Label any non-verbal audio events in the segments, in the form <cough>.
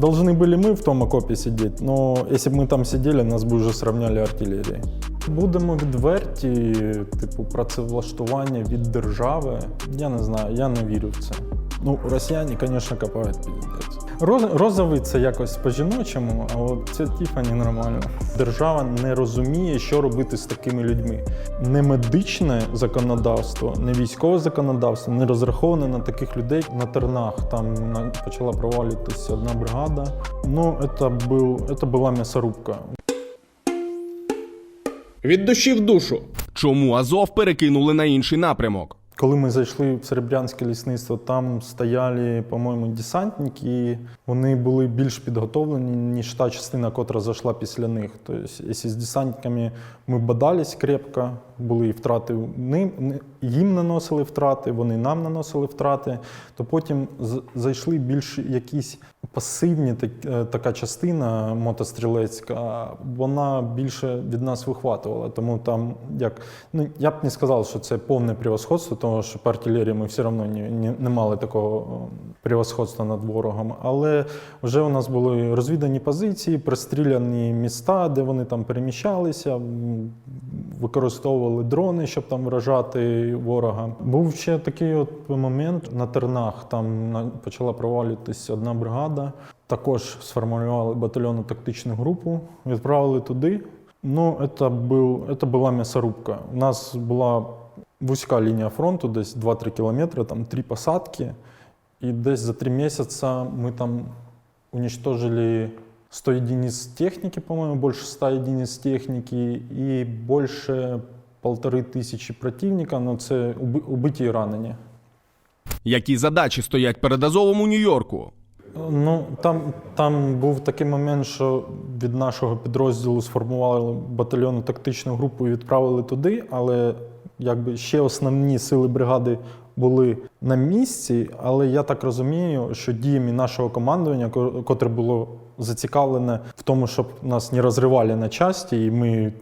Должны были мы в том окопе сидеть, но если б ми там сиділи, нас би вже сравняли артилерією. Будемо відверті, типу, працевлаштування від держави. Я не знаю, я не вірю в це. Ну, росіяни, звісно, копають піздець. Роз, розовий це якось по-жіночому, а от це Тіфані нормально. Держава не розуміє, що робити з такими людьми. Не медичне законодавство, не військове законодавство не розраховане на таких людей на тернах. Там почала провалюватися одна бригада. Ну, це, був, це була м'ясорубка. Від душі в душу. Чому Азов перекинули на інший напрямок? Коли ми зайшли в Серебрянське лісництво, там стояли, по-моєму, десантники. Вони були більш підготовлені, ніж та частина, котра зайшла після них. Тобто, з десантниками ми бадались крепко, були і втрати їм наносили втрати, вони нам наносили втрати, то потім зайшли більш якісь пасивні, е, така частина мотострілецька, вона більше від нас вихватувала. Тому там, як, ну, я б не сказав, що це повне превосходство, тому що по артилерії ми все одно не, не, не мали такого о, превосходства над ворогом. Але вже у нас були розвідані позиції, пристріляні міста, де вони там переміщалися, використовували дрони, щоб там вражати ворога. Був ще такий от момент на тернах. Там почала провалюватися одна бригада. Також сформулювали батальйонну тактичну групу, відправили туди. Ну, це, був, це була м'ясорубка. У нас була вузька лінія фронту, десь 2-3 кілометри, там три посадки. І десь за три місяці ми там уничтожили 100 единиц техники, по-моему, больше 100 единиц техники и больше полторы тисячі противника, но це убиті і ранені. Які задачі стоять перед Азовом у Нью-Йорку? Ну, там, там був такий момент, що від нашого підрозділу сформували батальйонну тактичну групу і відправили туди, але якби ще основні сили бригади були на місці. Але я так розумію, що діями нашого командування, котре було зацікавлене в тому, щоб нас не розривали на часті, і ми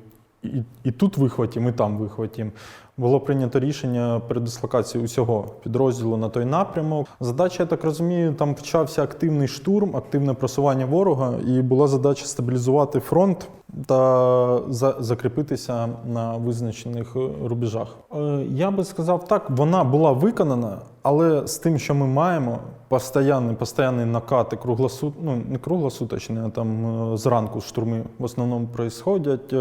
і, і тут вихватимо, і там вихватимо. Було прийнято рішення передислокації усього підрозділу на той напрямок. Задача, я так розумію, там почався активний штурм, активне просування ворога, і була задача стабілізувати фронт та за, закріпитися на визначених е, рубежах. Е, Я би сказав так, вона була виконана, але з тим, що ми маємо, постійні, постійні накати круглосут, ну не круглосуточні, а там е, зранку штурми в основному происходять.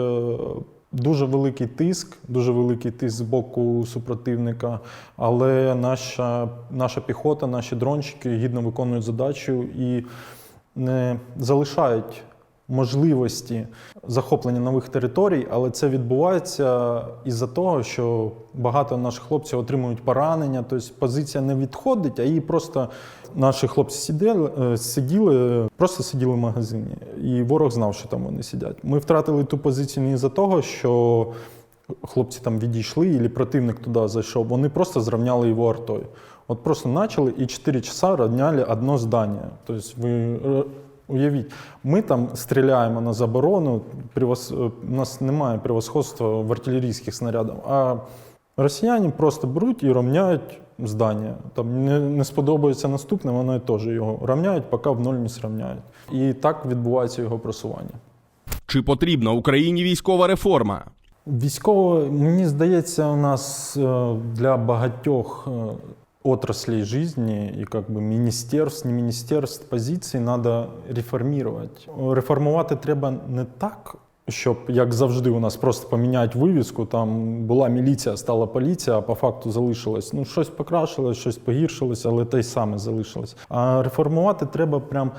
Дуже великий тиск, дуже великий тиск з боку супротивника, але наша, наша піхота, наші дрончики гідно виконують задачу і не залишають можливості захоплення нових територій, але це відбувається із-за того, що багато наших хлопців отримують поранення. Тобто позиція не відходить, а її просто наші хлопці сиділи, е, сиділи, просто сиділи в магазині, і ворог знав, що там вони сидять. Ми втратили ту позицію не із-за того, що хлопці там відійшли, і противник туди зайшов. Вони просто зрівняли його артою. От просто почали і 4 часа рівняли одно здання. Тобто ви е, уявіть, ми там стріляємо на заборону, превос... е, у нас немає превосходства в артилерійських снарядах. А росіяни просто беруть і рівняють здання. Там не, не сподобається наступне, вони теж його рівняють, поки в ноль не зрівняють. І так відбувається його просування. Чи потрібна Україні військова реформа? Військово, мені здається, у нас е, для багатьох е, отраслей жизни і как бы міністерств, не міністерств позицій треба реформувати. Реформувати треба не так, щоб як завжди у нас просто поміняти вивіску. Там була міліція, стала поліція, а по факту залишилось. Ну щось покращилось, щось погіршилось, але те й саме залишилось. А реформувати треба прям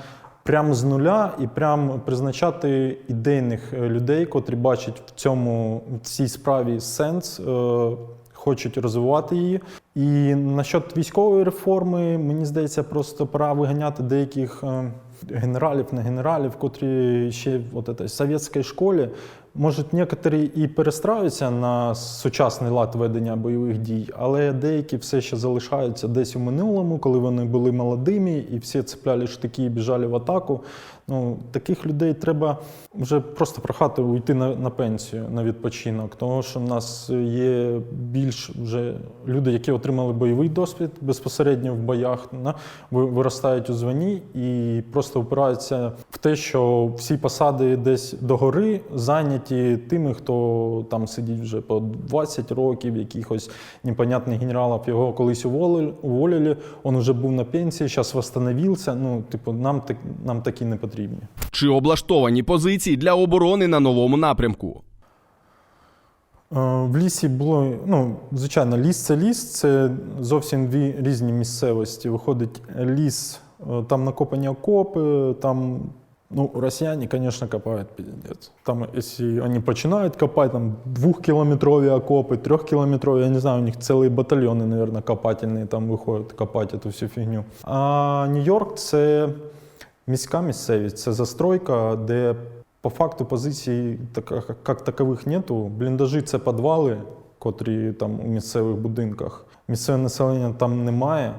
прямо з нуля і прям призначати ідейних е, людей, котрі бачать в цьому в цій справі сенс, е, хочуть розвивати її. І насчет військової реформи, мені здається, просто пора виганяти деяких. е, Генералів, не генералів, котрі ще в совєтській школі Можуть некоторі і перестраюються на сучасний лад ведення бойових дій, але деякі все ще залишаються десь у минулому, коли вони були молодими і всі цепляли штики і біжали в атаку. Ну, таких людей треба вже просто прохати уйти на, на пенсію, на відпочинок, тому що в нас є більш вже люди, які отримали бойовий досвід безпосередньо в боях, на, виростають у званні і просто опираються в те, що всі посади десь догори зайняті тими, хто там сидить вже по 20 років, якихось непонятних генералів. Його колись уволили, уволили, він вже був на пенсії, зараз восстановився. Ну, типу, нам, так, нам такі не потрібні. Чи облаштовані позиції для оборони на новому напрямку? Е, В лісі було, ну, звичайно, ліс це ліс, це зовсім дві різні місцевості. Виходить, ліс, е, там накопані окопи, там, ну, звісно, копають піздець. Там, якщо вони починають копати, там двохкілометрові окопи, трьохкілометрові, я не знаю, у них цілі батальйони, мабуть, копательні там виходять копати цю всю фігню. А Нью-Йорк це міська місцевість, це застройка, де по факту позицій як такових нету. Бліндажі це підвали, котрі там у місцевих будинках. Місцеве населення там немає.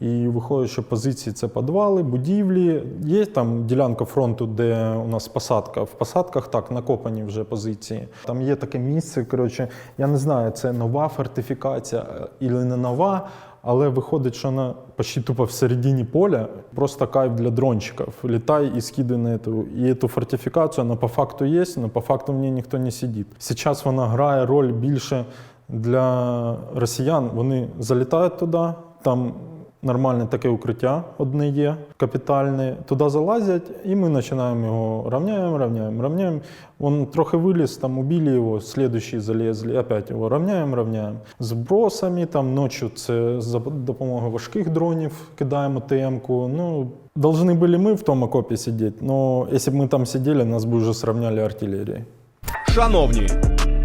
І виходить, що позиції це підвали, будівлі. Є там ділянка фронту, де у нас посадка. В посадках так накопані вже позиції. Там є таке місце. Коротше, я не знаю, це нова фортифікація і не нова, але виходить, що вона почти тупо всередині поля, просто кайф для дрончиків. Літай і скидай на эту. І эту фортифікацію, вона по факту є, але по факту в ній ніхто не сидить. Зараз вона грає роль більше для росіян. Вони залітають туди, там нормальне таке укриття одне є, капітальне. Туди залазять, і ми починаємо його равняємо, равняємо, равняємо. Він трохи виліз, там убили його, слідуючі залізли, опять його равняємо, равняємо. З бросами, там ночі це за допомогою важких дронів кидаємо ТМ-ку. Ну, должны были мы в том окопе сидеть, но если бы мы там сидели, нас бы уже сравняли артиллерией. Шановні,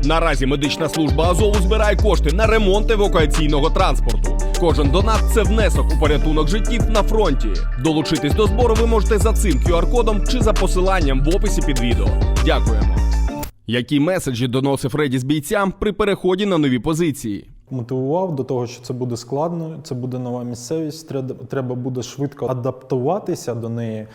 наразі медична служба Азову збирає кошти на ремонт евакуаційного транспорту. Кожен донат це внесок у порятунок життів на фронті. Долучитись до збору ви можете за цим QR-кодом чи за посиланням в описі під відео. Дякуємо. Які меседжі доносив Редіс бійцям при переході на нові позиції? мотивував до того, що це буде складно, це буде нова місцевість, треба, треба буде швидко адаптуватися до неї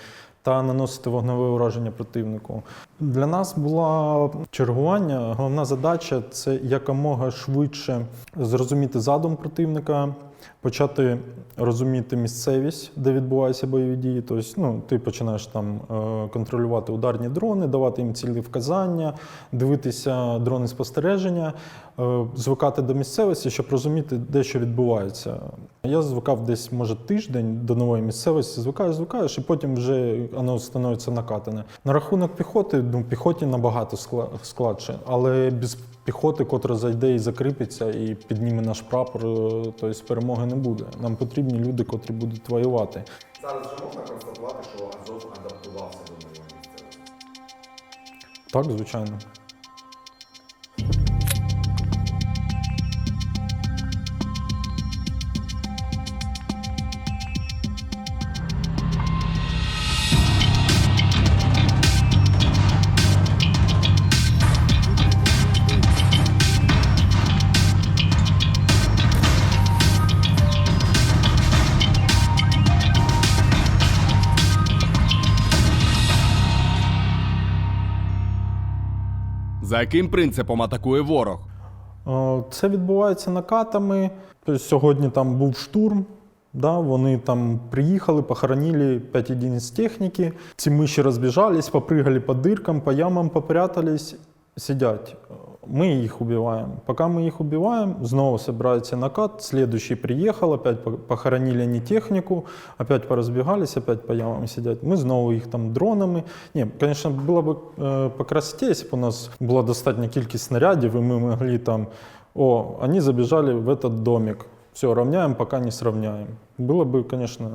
та наносити вогневе ураження противнику. Для нас була чергування. Головна задача це якомога швидше зрозуміти задум противника, почати розуміти місцевість, де відбуваються бойові дії. Тобто, ну, ти починаєш там е, контролювати ударні дрони, давати їм цілі вказання, дивитися дрони спостереження, е, звикати до місцевості, щоб розуміти, де що відбувається. Я звикав десь, може, тиждень до нової місцевості, звикаю, звикаєш, і потім вже воно становиться накатане. На рахунок піхоти, ну, піхоті набагато скла- складше, але без піхоти, котра зайде і закріпиться, і підніме наш прапор, тобто перемоги не буде. Нам потрібні люди, котрі будуть воювати. Зараз вже можна констатувати, що Азов адаптувався до нової місця? Так, звичайно. За яким принципом атакує ворог? Е, Це відбувається накатами. Тобто сьогодні там був штурм. Да, вони там приїхали, похоронили 5 единиц техніки. Ці миші розбіжались, попригали по диркам, по ямам попрятались, сидять. Мы их убиваем. Пока мы их убиваем, снова собирается накат, следующий приехал, опять по- похоронили они технику, опять поразбегались, опять по ямам сидят. Мы снова их там дронами. Не, конечно, было бы э, по красоте, если бы у нас була достатня кількість снарядів, і ми могли там, о, они забежали в этот домик, все, равняем, пока не сравняем. Було б, звісно,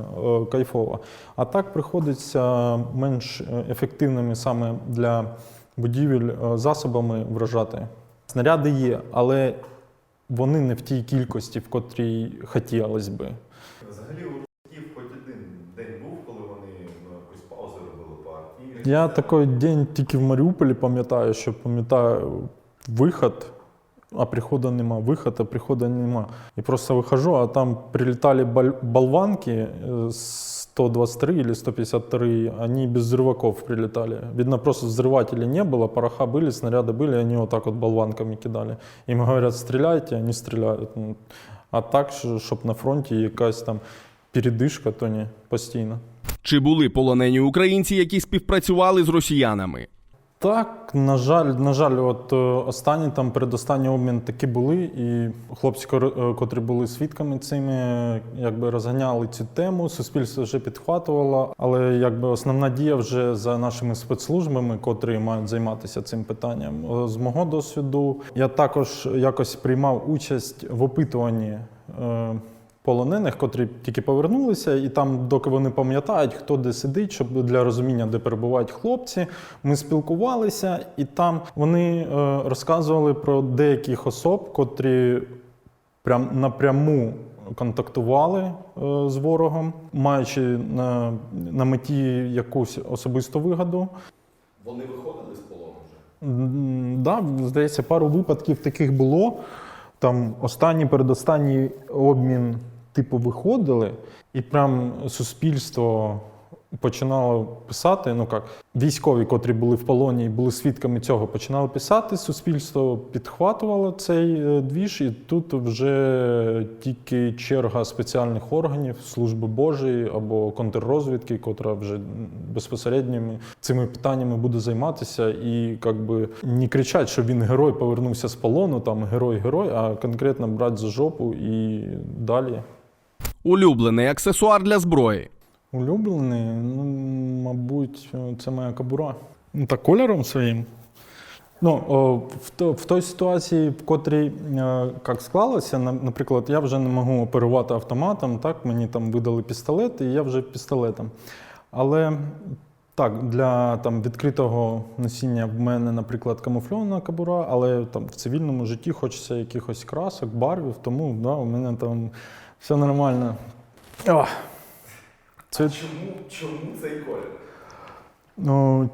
е, кайфово. А так приходиться менш е, ефективними саме для будівель е, засобами вражати. Снаряди є, але вони не в тій кількості, в котрій хотілося би. Взагалі у руссків хоч один день був, коли вони якусь паузу робили по арті, Я такий день тільки в Маріуполі пам'ятаю, що пам'ятаю виход, а приходу нема. Виход, а приходу нема. І просто вихожу, а там прилітали болванки е, 123 или 153, они без взрываков прилетали. Видно, просто взрывателей не было, пороха были, снаряды были, они вот так вот болванками кидали. Им говорят, стреляйте, они стреляют. Ну, А так, щоб на фронті якась там передишка, то ні, постійно. Чи були полонені українці, які співпрацювали з росіянами? Так, на жаль, на жаль, от е, останні там передостанній обмін такі були, і хлопці, е, котрі були свідками цими, якби розганяли цю тему. Суспільство вже підхватувало, але якби основна дія вже за нашими спецслужбами, котрі мають займатися цим питанням. Е, З мого досвіду я також якось приймав участь в опитуванні. Полонених, котрі тільки повернулися, і там, доки вони пам'ятають, хто де сидить, щоб для розуміння, де перебувають хлопці, ми спілкувалися, і там вони е, розказували про деяких особ, котрі прям напряму контактували е, з ворогом, маючи на, на меті якусь особисту вигоду. Вони виходили з полону вже? М, Да, здається, пару випадків таких було. Там останній, передостанній обмін, типу, виходили, і прям суспільство починало писати. Ну як, військові, котрі були в полоні і були свідками цього, починали писати. Суспільство підхватувало цей е, двіж, і тут вже тільки черга спеціальних органів, служби Божої або контррозвідки, котра вже безпосередньо цими питаннями буде займатися, і як би не кричать, що він герой повернувся з полону, там герой-герой, а конкретно брати за жопу і далі. Улюблений аксесуар для зброї. Улюблений, ну, мабуть, це моя кабура. Ну, так кольором своїм. Ну, о, в, в той ситуації, в котрій е, як склалося, на- наприклад, я вже не можу оперувати автоматом, так, мені там видали пістолет, і я вже пістолетом. Але так, для там, відкритого носіння в мене, наприклад, камуфльована кабура, але там, в цивільному житті хочеться якихось красок, барвів, тому да, у мене там все нормально. О, це Чому, чому цей колір? Ну,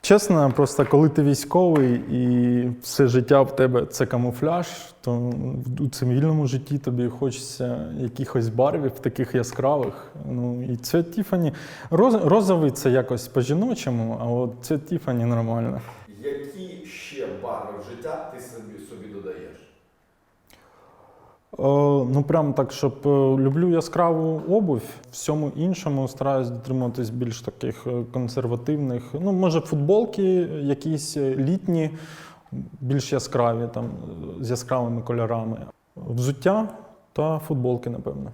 чесно, просто коли ти військовий і все життя в тебе це камуфляж, то у цивільному житті тобі хочеться якихось барвів, таких яскравих. Ну, і це Тіфані. Роз, розовий це якось по-жіночому, а от це Тіфані нормально. Які ще барви в життя ти собі, ну, прям так, щоб е, люблю яскраву обувь, всьому іншому стараюсь дотримуватись більш таких е, консервативних. Ну, може, футболки якісь е, літні, більш яскраві, там, е, з яскравими кольорами. Взуття та футболки, напевно.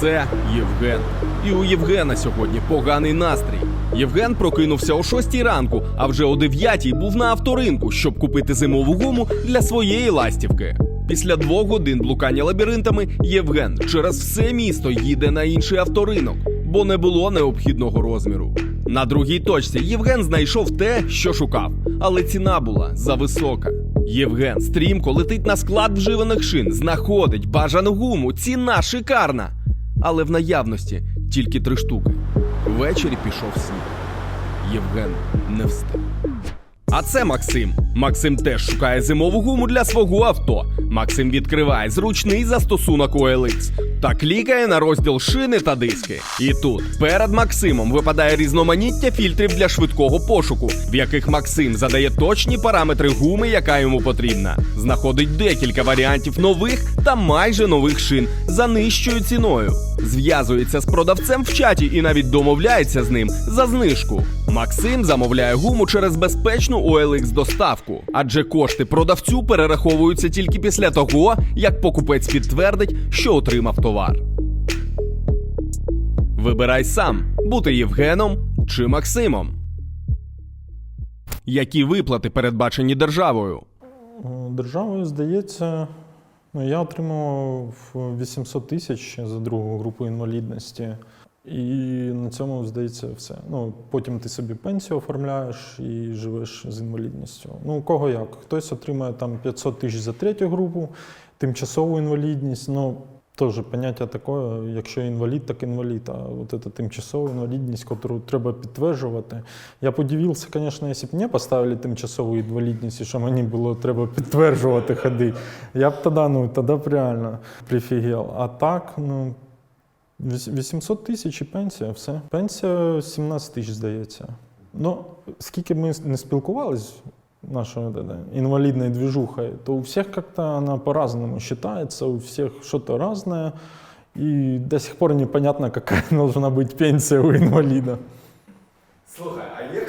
Це Євген. І у Євгена сьогодні поганий настрій. Євген прокинувся о 6 ранку, а вже о 9 був на авторинку, щоб купити зимову гуму для своєї ластівки. Після двох годин блукання лабіринтами Євген через все місто їде на інший авторинок, бо не було необхідного розміру. На другій точці Євген знайшов те, що шукав, але ціна була зависока. Євген стрімко летить на склад вживаних шин, знаходить бажану гуму, ціна шикарна. Але в наявності тільки три штуки. Ввечері пішов сніг. Євген не встиг. А це Максим. Максим теж шукає зимову гуму для свого авто. Максим відкриває зручний застосунок OLX та клікає на розділ шини та диски. І тут перед Максимом випадає різноманіття фільтрів для швидкого пошуку, в яких Максим задає точні параметри гуми, яка йому потрібна. Знаходить декілька варіантів нових та майже нових шин за нижчою ціною. Зв'язується з продавцем в чаті і навіть домовляється з ним за знижку. Максим замовляє гуму через безпечну OLX доставку, адже кошти продавцю перераховуються тільки після того, як покупець підтвердить, що отримав товар. Вибирай сам бути Євгеном чи Максимом. Які виплати передбачені державою? Державою, здається, ну, я отримував 800 тисяч за другу групу інвалідності. І на цьому, здається, все. Ну, потім ти собі пенсію оформляєш і живеш з інвалідністю. Ну, у кого як? Хтось отримає там 500 тисяч за третю групу, тимчасову інвалідність. Ну, Теж поняття таке, якщо інвалід, так інвалід. А от ця тимчасова інвалідність, яку треба підтверджувати. Я б удивився, звісно, якщо б мені поставили тимчасову інвалідність, і що мені було треба підтверджувати ходи. Я б тоді, ну, тоді б реально прифігел. А так, ну, 800 тисяч і пенсія, все. Пенсія 17 тисяч, здається. Ну, скільки б ми не вот этой инвалидной движухой, то у всех как-то она по-разному считается, у всех что-то разное, и до сих пор непонятно, какая <laughs> должна быть пенсия у інваліда. Слухай, а є?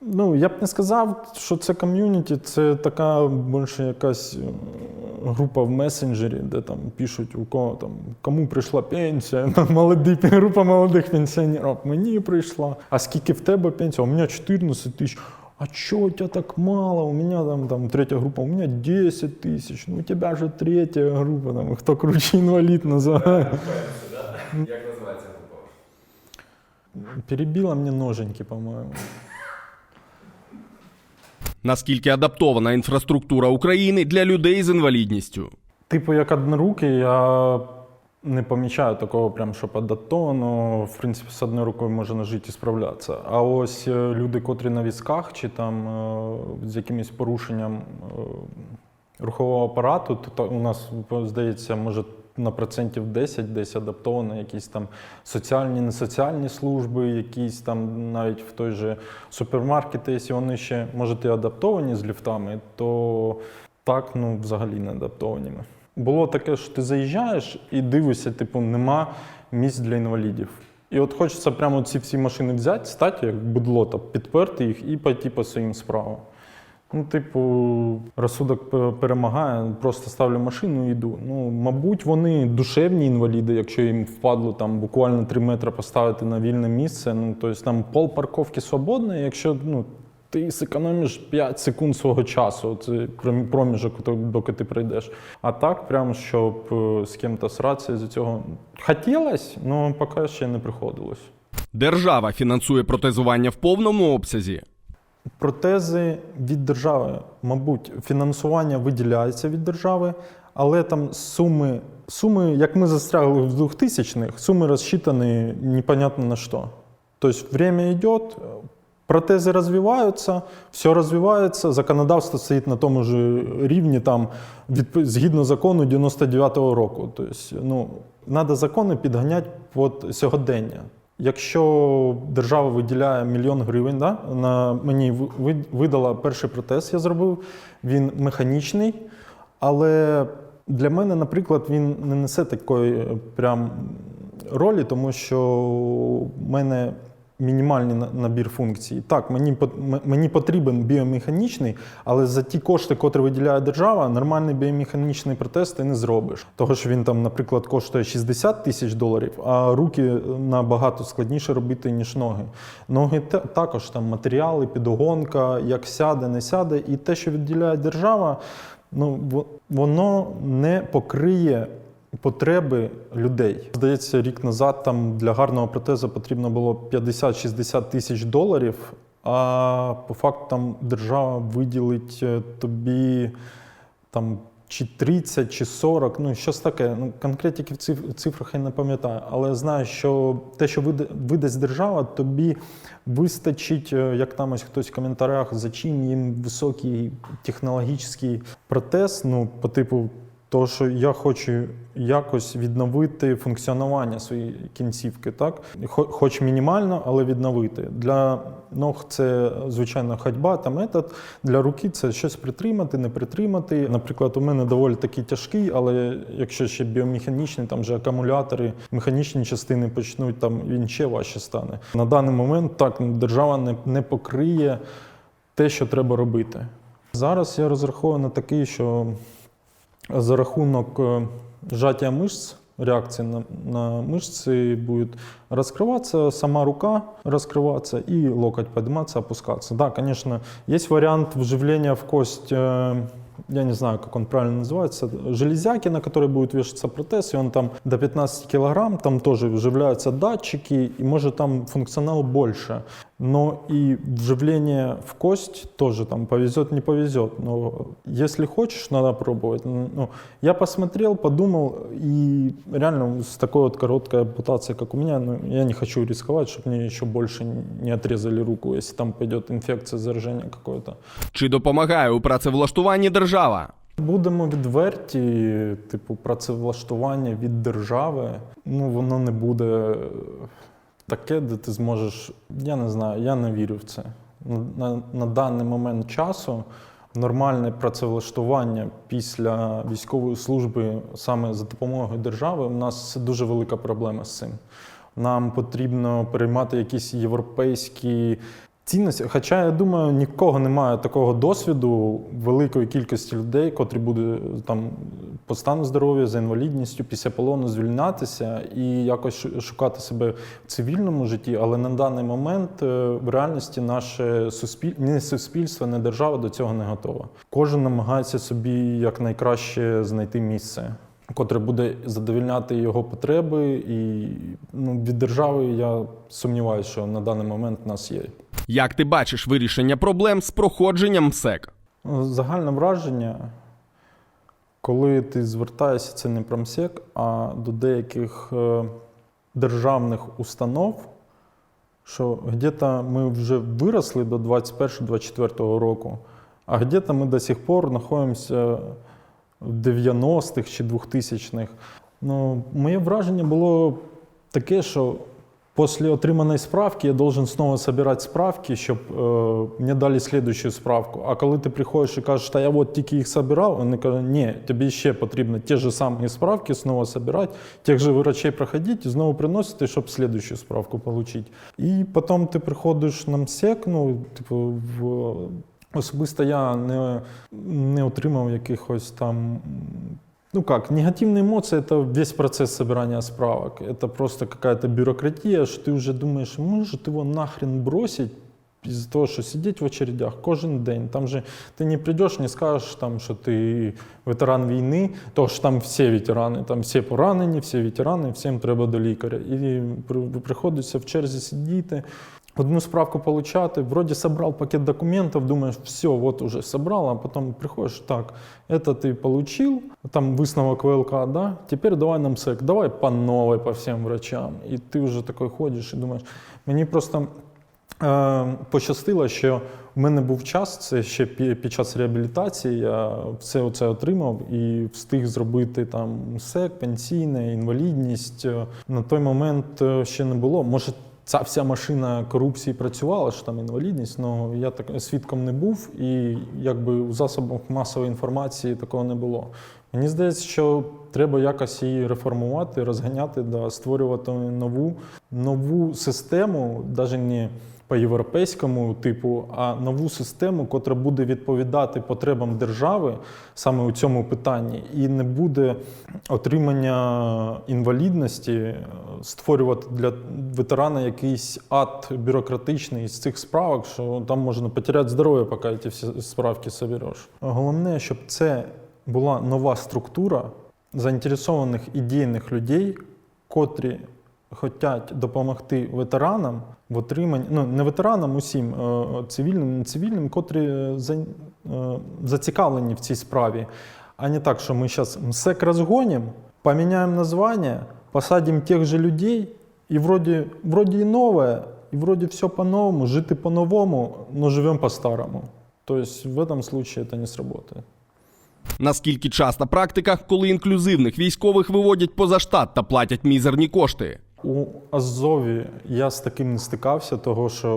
Ну, я б не сказав, що це ком'юніті, це така більше якась е, група в месенджері, де там пишуть, у кого там кому прийшла пенсія, <laughs> молоді, група молодих пенсіонерів. Мені прийшла. А скільки в тебе пенсія? У мене 14 тисяч. А чого у тебе так мало? У мене там, там третя група, у мене 10 тисяч. Ну у тебе же третя група, там, хто круче інвалід називає. Як називається група? Перебила мені ноженьки, по-моєму. Наскільки адаптована інфраструктура України для людей з інвалідністю? Типу, як однорукий, я не помічаю такого, прям, щоб адаптовано. В принципі, з одною рукою можна жити і справлятися. А ось е, люди, котрі на візках чи там е, з якимось порушенням е, рухового апарату, то у нас, здається, може. На процентів 10 десь адаптовано якісь там соціальні, несоціальні служби, якісь там навіть в той же супермаркети, якщо вони ще може і адаптовані з ліфтами, то так, ну взагалі не адаптовані. Було таке, що ти заїжджаєш і дивишся, типу, нема місць для інвалідів. І от хочеться прямо ці всі машини взяти, стати як будло, підперти їх і пойти по своїм справам. Ну, типу, розсудок перемагає, просто ставлю машину і йду. Ну, мабуть, вони душевні інваліди, якщо їм впадло там буквально 3 метри поставити на вільне місце. Ну, тобто там пол парковки свободний, якщо ну, ти зекономиш 5 секунд свого часу, це проміжок, доки ти прийдеш. А так, прямо щоб е, з ким-то сратися з цього хотілося, але поки ще не приходилось. Держава фінансує протезування в повному обсязі. Протези від держави, мабуть, фінансування виділяється від держави, але там суми, суми, як ми застрягли в 2000-х, суми розчитані непонятно на що. Тобто время йде, протези розвиваються, все розвивається, законодавство стоїть на тому ж рівні, там, відп- згідно закону 99-го року. Тобто, ну, треба закони підганяти під сьогодення. Якщо держава виділяє мільйон гривень, да, на мені ви- ви- видала перший протез, я зробив, він механічний, але для мене, наприклад, він не несе такої е, прям ролі, тому що в мене мінімальний на- набір функцій. Так, мені, мені потрібен біомеханічний, але за ті кошти, котрі виділяє держава, нормальний біомеханічний протез ти не зробиш. Того, що він там, наприклад, коштує 60 тисяч доларів, а руки набагато складніше робити, ніж ноги. Ноги та- також там матеріали, підогонка, як сяде, не сяде. І те, що виділяє держава, ну, воно не покриє потреби людей. Здається, рік назад там для гарного протезу потрібно було 50-60 тисяч доларів, а по факту держава виділить е, тобі там чи 30, чи 40, ну щось таке. Ну, конкретики в цифрах я не пам'ятаю, але знаю, що те, що вида- видасть держава, тобі вистачить, е, як там ось хтось в коментарях, за чим їм високий технологічний протез, ну, по типу того, що я хочу якось відновити функціонування своєї кінцівки, так? Хоч мінімально, але відновити. Для ног це звичайно ходьба та метод. Для руки це щось притримати, не притримати. Наприклад, у мене доволі такий тяжкий, але якщо ще біомеханічний, там же акумулятори, механічні частини почнуть, там він ще важче стане. На даний момент так держава не, не покриє те, що треба робити. Зараз я розраховую на такий, що за рахунок е, сжатия мышц, реакции на, на мышцы будет раскрываться сама рука, раскрываться и локоть подниматься, опускаться. Да, конечно, есть вариант вживления в кость, э, я не знаю, как он правильно называется, железяки, на которые будет вешаться протез, и он там до 15 килограмм, там тоже вживляются датчики, и может там функционал больше. Но и вживление в кость тоже там повезет, не повезет. Но если хочешь, надо пробовать. Ну, я посмотрел, подумал, и реально с такой вот короткой ампутацией, как у меня, ну, я не хочу рисковать, чтобы мне еще больше не отрезали руку, если там пойдет инфекция, заражение какое-то. Чи допомагає у працевлаштуванні держава? Будемо відверті, типу, працевлаштування від держави, ну воно не буде таке, де ти зможеш. Я не знаю, я не вірю в це. На, на, даний момент часу нормальне працевлаштування після військової служби саме за допомогою держави, у нас дуже велика проблема з цим. Нам потрібно переймати якісь європейські цінності. Хоча я думаю, нікого немає такого досвіду великої кількості людей, котрі буде там по стану здоров'я за інвалідністю після полону звільнятися і якось шукати себе в цивільному житті. Але на даний момент е, в реальності наше суспіль... ні суспільство, ні держава до цього не готова. Кожен намагається собі якнайкраще знайти місце. Котре буде задовільняти його потреби, і ну, від держави я сумніваюся, що на даний момент в нас є. Як ти бачиш вирішення проблем з проходженням МСЕК? Загальне враження, коли ти звертаєшся, це не про МСЕК, а до деяких е, державних установ, що где-то ми вже виросли до 21-24 року, а где-то ми до сих пор знаходимося в 90-х чи 2000-х. Ну, моє враження було таке, що После отриманої справки я должен снова собирать справки, щоб е, мені дали следующую справку. А коли ти приходиш і кажеш, та я от тільки їх собирав, вони кажуть, ні, тобі ще потрібно ті ж самі справки знову собирати, тих же врачей проходити і знову приносити, щоб следующую справку отримати. І потім ти приходиш на МСЕК, ну, типу, в... особисто я не, не отримав якихось там ну как, негативные эмоции – это весь процесс собирания справок. Это просто какая-то бюрократия, что ты уже думаешь, может его нахрен бросить, из-за того, що сидіть в очередях кожен день. Там же ти не прийдеш, не скажеш, там, що ти ветеран війни, то що там всі ветерани, там всі поранені, всі ветерани, всім треба до лікаря. І при- приходиться в черзі сидіти. Одну справку получати, вроде собрал пакет документов, думаешь, все, вот уже собрал, а потом приходишь, так, это ты получил, там высновок ВЛК, да, теперь давай нам СЭК, давай по новой по всем врачам. І ти вже такой ходиш і думаєш, мені просто е, пощастило, що в мене був час, це ще пі- під час реабілітації, я все це отримав і встиг зробити там СЕК, пенсійне, інвалідність. Е, На той момент е, ще не було. Може, ця вся машина корупції працювала, що там інвалідність, але я так свідком не був, і якби у засобах масової інформації такого не було. Мені здається, що треба якось її реформувати, розганяти, да, створювати нову, нову систему, навіть не по європейському типу, а нову систему, котра буде відповідати потребам держави саме у цьому питанні, і не буде отримання інвалідності е, створювати для ветерана якийсь ад бюрократичний з цих справок, що там можна потеряти здоров'я, поки ці всі справки собереш. Головне, щоб це була нова структура заінтересованих ідейних людей, котрі хочуть допомогти ветеранам в отриманні, ну не ветеранам, усім е, цивільним, не цивільним, котрі е, е, зацікавлені в цій справі. А не так, що ми зараз МСЕК розгонимо, поміняємо названня, посадимо тих же людей, і вроді, вроді і нове, і вроді все по-новому, жити по-новому, но живемо по-старому. Тобто в этом случае это не сработает. Наскільки часта практика, коли інклюзивних військових виводять поза штат та платять мізерні кошти? У Азові я з таким не стикався, того що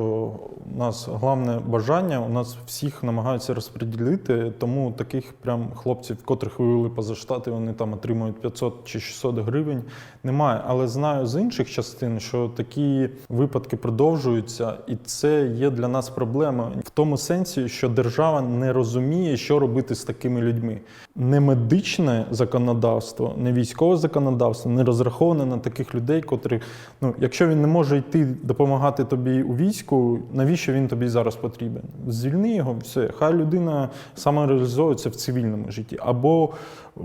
у нас головне бажання, у нас всіх намагаються розподілити, тому таких прям хлопців, котрих вивели поза штати, вони там отримують 500 чи 600 гривень. Немає. Але знаю з інших частин, що такі випадки продовжуються, і це є для нас проблема тому сенсі, що держава не розуміє, що робити з такими людьми. Не медичне законодавство, не військове законодавство не розраховане на таких людей, котрі, ну, якщо він не може йти допомагати тобі у війську, навіщо він тобі зараз потрібен? Звільни його, все. Хай людина самореалізовується в цивільному житті, або е,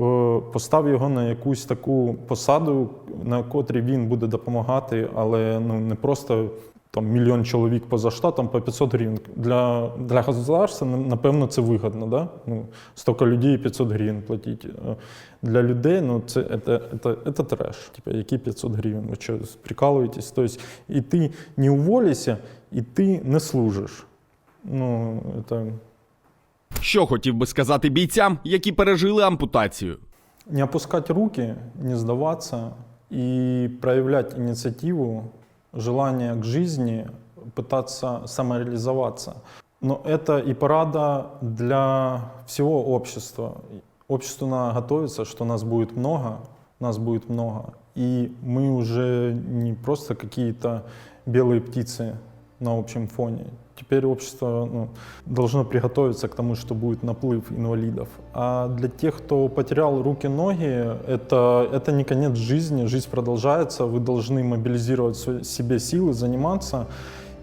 постав його на якусь таку посаду, на котрій він буде допомагати, але ну не просто там мільйон чоловік поза штатом по 500 гривень. Для, для государства, напевно, це вигідно. Да? Ну, стільки людей 500 гривень платити. Е, Для людей ну, це, це, це, це треш. Типа, які 500 гривень? Ви що, прикалуєтесь? Тобто, і ти не уволишся, і ти не служиш. Ну, це... Що хотів би сказати бійцям, які пережили ампутацію? Не опускать руки, не сдаваться и проявлять инициативу, желание к жизни, пытаться самореализоваться. Но это и парада для всего общества. Общество надо готовится, что нас будет много, нас будет много. И мы уже не просто какие-то белые птицы на общем фоне. Теперь общество ну, должно приготовиться к тому, что будет наплыв инвалидов. А для тех, кто потерял руки-ноги, это, это не конец жизни, жизнь продолжается, вы должны мобилизировать себе силы, заниматься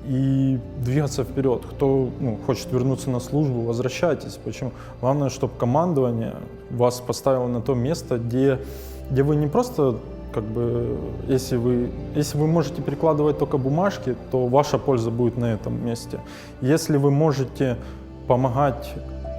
и двигаться вперед. Кто ну, хочет вернуться на службу, возвращайтесь. Почему? Главное, чтобы командование вас поставило на то место, где, где вы не просто как бы, если вы, если вы можете перекладывать только бумажки, то ваша польза будет на этом месте. Если вы можете помогать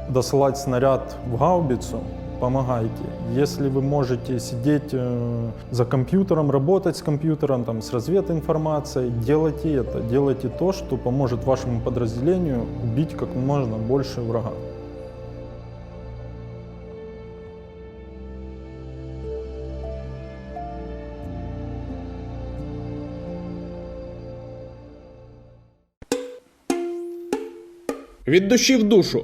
досылать снаряд в гаубицу, помогайте. Если вы можете сидеть э, за компьютером, работать с компьютером, там, с развединформацией, делайте это. Делайте то, что поможет вашему подразделению убить как можно больше врага. Від душі в душу.